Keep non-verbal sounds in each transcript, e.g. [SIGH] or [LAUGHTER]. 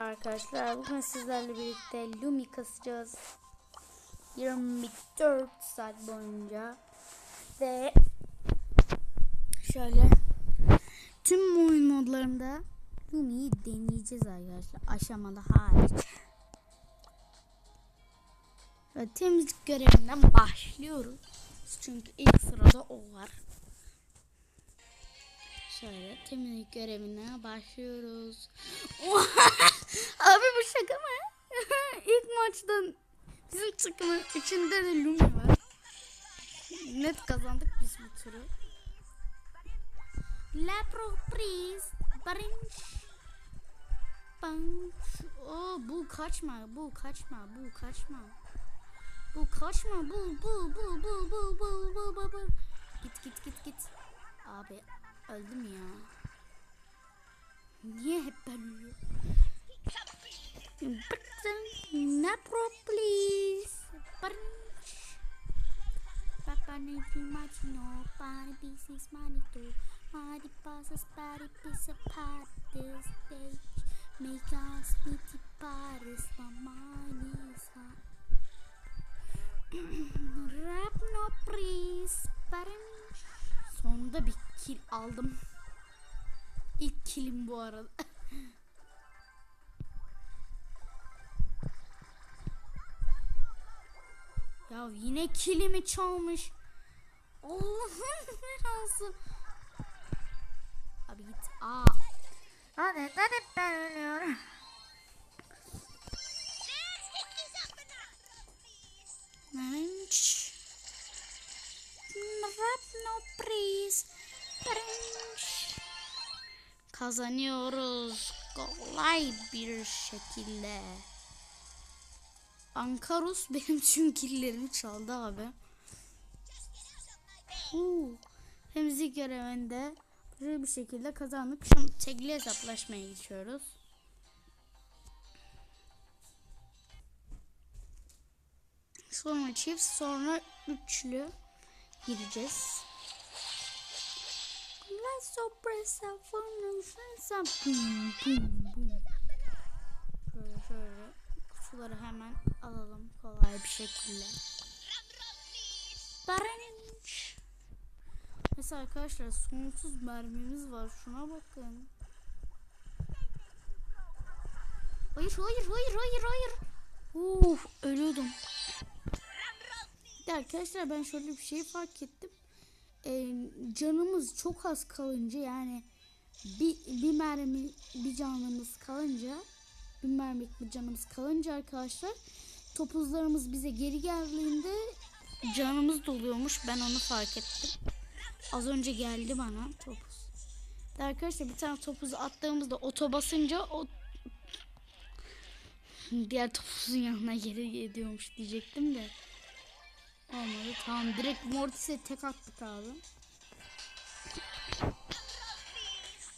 Arkadaşlar bugün sizlerle birlikte Lumi kasacağız. 24 saat boyunca. Ve şöyle tüm oyun modlarında Lumi'yi deneyeceğiz arkadaşlar. Aşamada hariç. Ve temizlik görevinden başlıyoruz. Çünkü ilk sırada o var. Şöyle temizlik görevine başlıyoruz. Abi bu şaka mı? [LAUGHS] İlk maçtan bizim takımın içinde de Lumi var. Net kazandık biz bu turu. La Proprise Barınç Banç Oo, bu kaçma bu kaçma bu kaçma bu kaçma bu bu bu bu bu bu bu bu bu git git git git abi öldüm ya niye hep ben ölüyorum Button. Napro please. Bunch. Papa making much no body business money too. Body passes body piece apart this day. Make us pretty parties for money. Rap no please. Bunch. Sonunda bir kill aldım. İlk kilim bu arada. [LAUGHS] Ya yine kilimi çalmış. Allah'ım [LAUGHS] belası. Abi git. Aa. Lan neden hep ben ölüyorum? Mensch. Rap no please. Mensch. Kazanıyoruz. Kolay bir şekilde. Ankarus benim tüm killerimi çaldı abi. Huu. Temizlik görevinde bir şekilde kazandık. Şimdi tekli hesaplaşmaya geçiyoruz. Sonra çift sonra üçlü gireceğiz. Let's press up for Boom boom boom. Şöyle şöyle kutuları hemen alalım kolay bir şekilde. Barınç. Mesela arkadaşlar sonsuz mermimiz var. Şuna bakın. Hayır hayır hayır hayır hayır. Uf ölüyordum. De arkadaşlar ben şöyle bir şey fark ettim. Ee, canımız çok az kalınca yani bir, bir mermi bir canımız kalınca bir mermik bir canımız kalınca arkadaşlar topuzlarımız bize geri geldiğinde canımız doluyormuş. Ben onu fark ettim. Az önce geldi bana topuz. De arkadaşlar bir tane topuzu attığımızda oto basınca o diğer topuzun yanına geri gidiyormuş diyecektim de. Olmadı. Tamam direkt Mortis'e tek attık abi.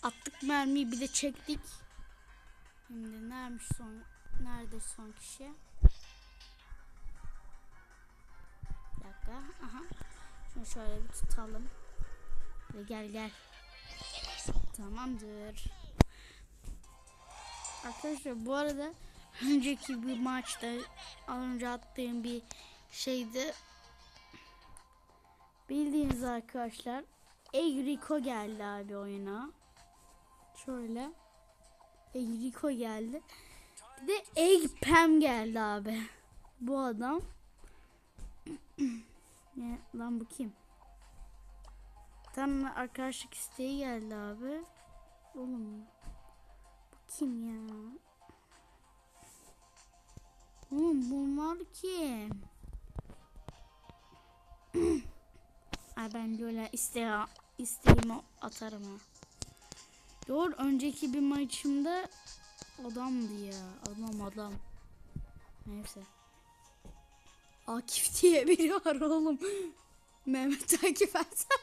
Attık mermiyi bir de çektik. Şimdi nermiş son nerede son kişi? Bir dakika. Aha. Şunu şöyle bir tutalım. Ve gel gel. Tamamdır. Arkadaşlar bu arada önceki bir maçta az önce attığım bir şeydi. Bildiğiniz arkadaşlar Egriko geldi abi oyuna. Şöyle. Egriko geldi. Bir de Egg Pam geldi abi. Bu adam. [CLEARS THROAT] lan bu kim? Tam arkadaşlık isteği geldi abi. Oğlum. Bu kim ya? Oğlum bunlar kim? [CLEARS THROAT] Ay ben böyle iste isteğimi atarım ha. Doğru önceki bir maçımda adamdı ya. Adam adam. Neyse. Akif diye biri var oğlum. Mehmet takip etsen.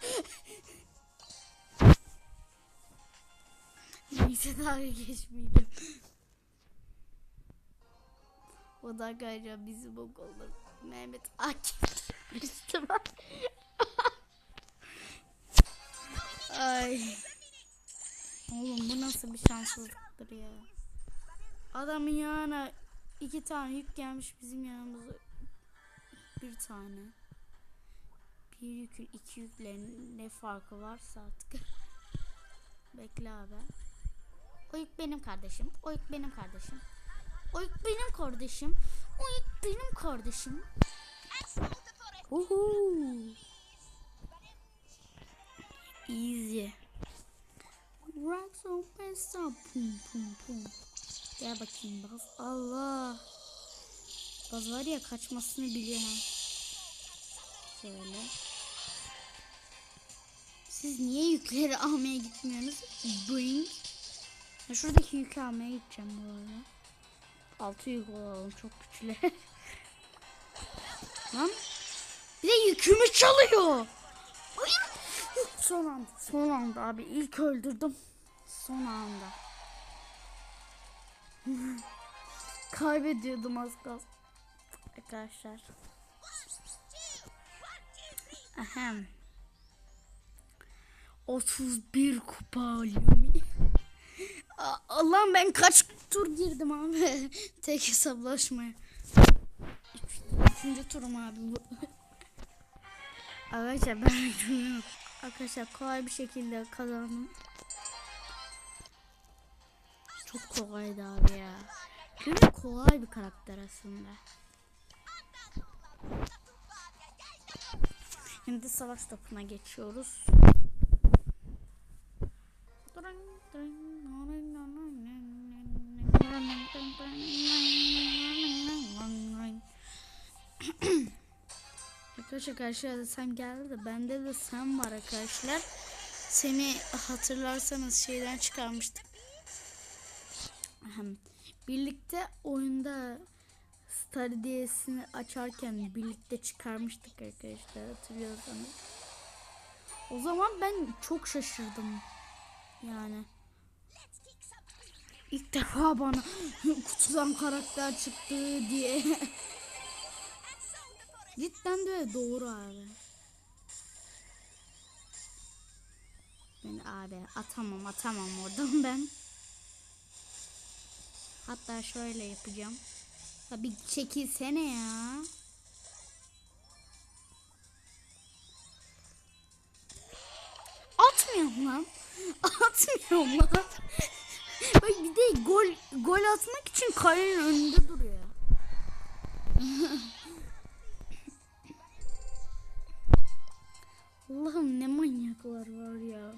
Neyse dalga geçmeyeceğim. O da gayra bizim okulda Mehmet Akif. Birisi var. Ay. Oğlum bu nasıl bir şanssızlıktır ya. Adamın yanına iki tane yük gelmiş bizim yanımıza bir tane. Bir yükün iki yükle ne farkı varsa artık. [LAUGHS] Bekle abi. O yük benim kardeşim. O yük benim kardeşim. O yük benim kardeşim. O yük benim kardeşim. Uhu. Easy. Rocks on pesta. Pum pum pum. Gel bakayım Baz. Allah. Baz var ya kaçmasını biliyor ha. Şöyle. Siz niye yükleri almaya gitmiyorsunuz? Bring. Ya şuradaki yükü almaya gideceğim bu arada. Altı yük olalım çok güçlü. [LAUGHS] Lan. Bir de yükümü çalıyor. Son anda. Son anda abi. ilk öldürdüm. Son anda. [LAUGHS] Kaybediyordum az kalsın. Arkadaşlar. Ahem. 31 kupa alıyorum. [LAUGHS] Allah'ım ben kaç tur girdim abi. [LAUGHS] Tek hesaplaşmaya. Üç- Üçüncü turum abi bu. Arkadaşlar ben. Arkadaşlar kolay bir şekilde kazandım. Çok kolaydı abi ya. Çünkü kolay bir karakter aslında. Şimdi savaş topuna geçiyoruz. Arkadaşlar karşıya Sam geldi de bende de Sam var arkadaşlar. Seni hatırlarsanız şeyden çıkarmıştık. Birlikte oyunda Star DS'ini açarken birlikte çıkarmıştık arkadaşlar hatırlıyorsanız. O zaman ben çok şaşırdım. Yani. İlk defa bana [GASPS] kutudan karakter çıktı diye. [LAUGHS] Cidden de doğru abi. Ben abi atamam atamam oradan ben. Hatta şöyle yapacağım. Abi çekilsene ya. Atmıyorum lan. [LAUGHS] Atmıyorum lan. [LAUGHS] Bak bir de gol gol atmak için kalenin önünde duruyor. [LAUGHS] Allah'ım ne manyaklar var ya.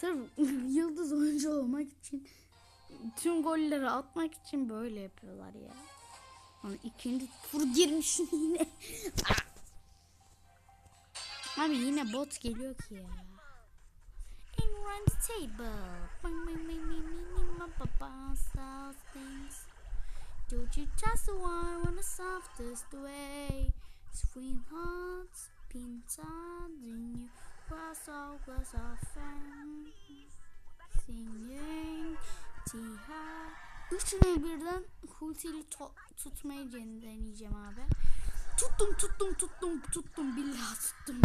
Sırf yıldız oyuncu olmak için tüm golleri atmak için böyle yapıyorlar ya. Lan ikinci tur girmişim [LAUGHS] yine. Abi yine bot geliyor ki ya. And run table. Don't you just want on the softest way? Sweethearts, pintas in you. Was all was our friend. Singing. Tiha. Üçünü birden Hulti'li tutmayı deneyeceğim abi. Tuttum tuttum tuttum tuttum billahi tuttum.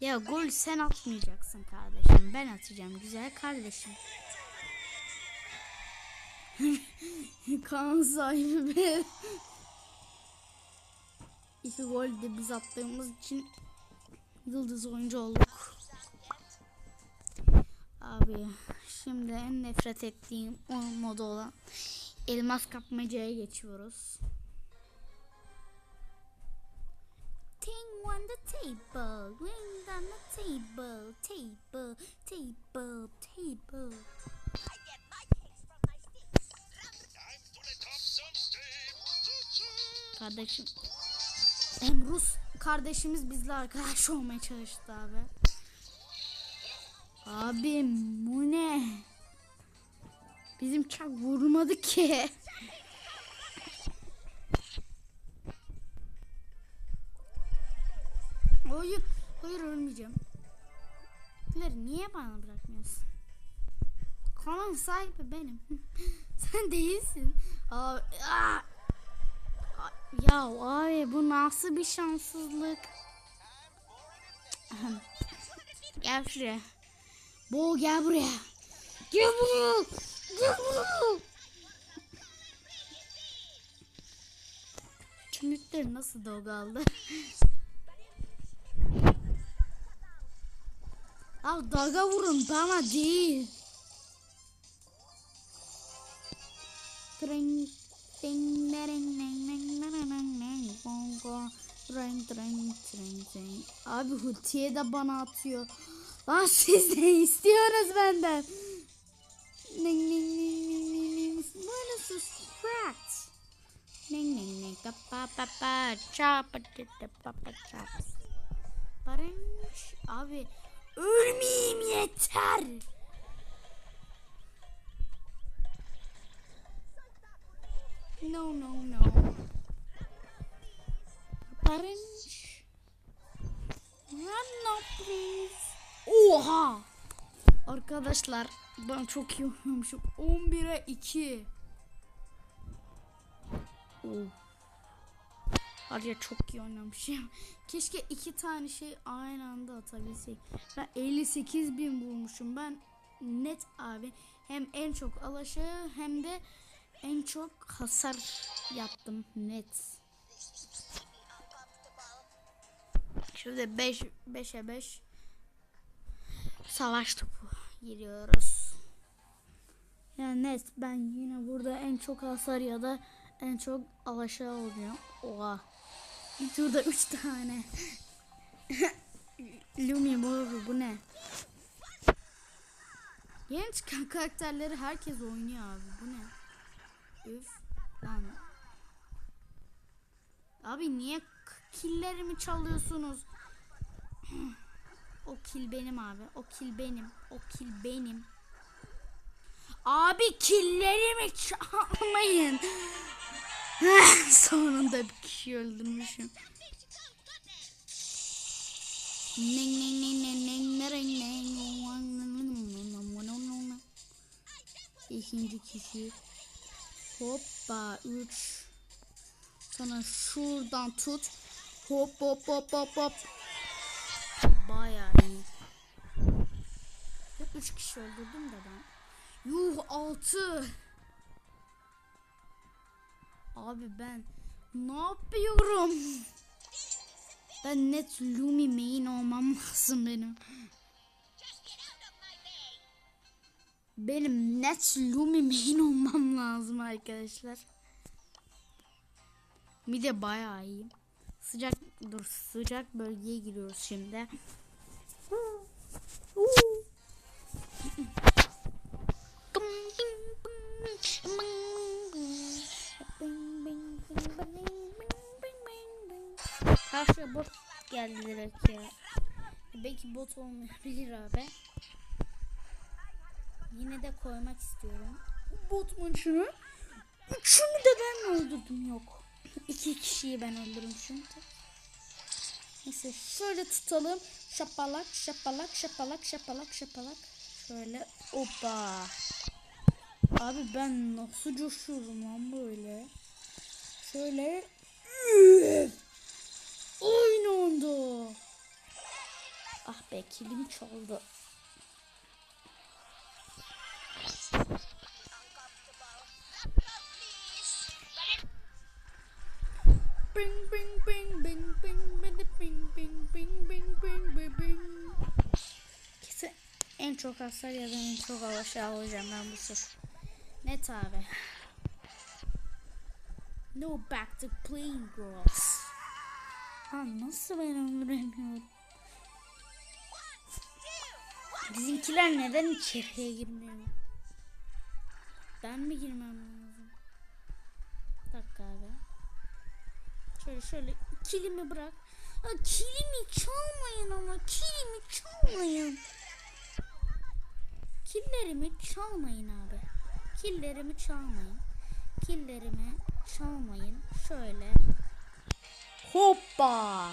Ya gol sen atmayacaksın kardeşim. Ben atacağım güzel kardeşim. [LAUGHS] kan sahibi be. İki gol de biz attığımız için yıldız oyuncu olduk. Abi şimdi en nefret ettiğim o modu olan elmas kapmacaya geçiyoruz. Ting on the table, ring on the table, table, table, table. Kardeşim. Hem Rus kardeşimiz bizle arkadaş olmaya çalıştı abi. Abi bu ne? Bizim çak vurmadı ki. Hayır, hayır ölmeyeceğim. Leri niye bana bırakmıyorsun? Kanalın sahibi benim. [LAUGHS] Sen değilsin. Aa. Ya abi bu nasıl bir şanssızlık? gel şuraya. Bo gel buraya. Gel buraya. Gel buraya. Kemikleri nasıl dog aldı? Abi daga vurun bana değil. Tring, ting, nering, neng, neng, neng, neng, neng, gong, gong, tring, tring, tring, tring. Abi Hutiye de bana atıyor. Lan siz ne istiyorsunuz benden? Neng, neng, neng, neng, neng, neng. Bana subtract. Neng, neng, neng, pa, pa, pa, pa, cha, pa, pa, cha. Barış, abi ölmeyeyim yeter. No no no. Barış. Run now please. Oha. Arkadaşlar ben çok iyi oynamışım. 11'e 2. Oh. Hadi ya çok iyi oynamışım. [LAUGHS] Keşke iki tane şey aynı anda atabilsek. Ben 58 bin bulmuşum. Ben net abi hem en çok alaşağı hem de en çok hasar yaptım net. Şurada 5 5'e 5 savaş topu giriyoruz. Yani net ben yine burada en çok hasar ya da en çok alaşağı oluyor. Oha. Bir turda 3 tane. [LAUGHS] Lumi bu, bu ne? Yeni çıkan karakterleri herkes oynuyor abi. Bu ne? Üf. Lan. Abi niye killerimi çalıyorsunuz? [CLEARS THROAT] o kill benim abi. O kill benim. O kill benim. Abi killerimi çalmayın. [LAUGHS] Sonunda bir kişi öldürmüşüm. Neng neng neng neng neng nereng neng. İkinci kişi. Hoppa 3. Sonra şuradan tut. Hop hop hop hop hop. Bayağı iyi. Hep 3 kişi öldürdüm de ben. Yuh 6. Abi ben ne yapıyorum? Ben net Lumi main olmam lazım benim. Benim net Lumi main olmam lazım arkadaşlar. Bir de bayağı iyi. Sıcak dur sıcak bölgeye giriyoruz şimdi. Karşıya bot geldi direkt ya. Belki bot olmayabilir abi. Yine de koymak istiyorum. Bot maçını. Üçünü de ben öldürdüm yok. İki kişiyi ben öldürmüşüm. Neyse şöyle tutalım. Şapalak şapalak şapalak şapalak şapalak. Şöyle hoppa. Abi ben nasıl coşuyorum lan böyle. Şöyle. Aynı anda. Ah be kilim çaldı. Bing bing bing bing bing bing bing bing bing bing bing bing bing. Kesin en çok hasar ya da en çok alaşağı alacağım ben bu tur. Net abi. No back to playing girls. Ha nasıl ben öldüremiyorum? Bizimkiler neden içeriye girmiyor? Ben mi girmem lazım? Bir dakika abi. Şöyle şöyle kilimi bırak. Ha, kilimi çalmayın ama kilimi çalmayın. Killerimi çalmayın abi. Killerimi çalmayın. Killerimi çalmayın. Şöyle. Hoppa.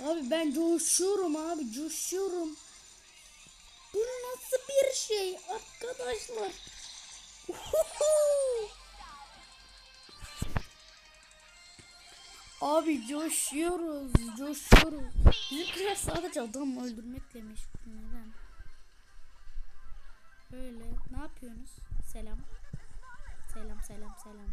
Abi ben coşuyorum abi coşuyorum. Bu nasıl bir şey arkadaşlar? Abi coşuyoruz, coşuyoruz. Bizimkiler sadece adam öldürmekle meşgul. Neden? Şöyle ne yapıyorsunuz? Selam. Selam selam selam.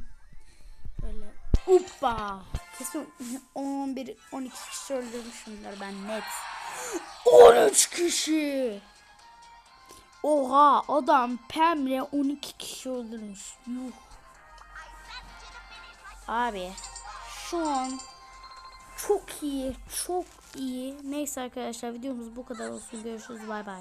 Böyle Hoppa. Kesin 11 12 kişi öldürmüşümdür ben net. 13 kişi. Oha adam Pem'le 12 kişi öldürmüş. Yuh. Abi şu an çok iyi çok iyi. Neyse arkadaşlar videomuz bu kadar olsun. Görüşürüz bay bay.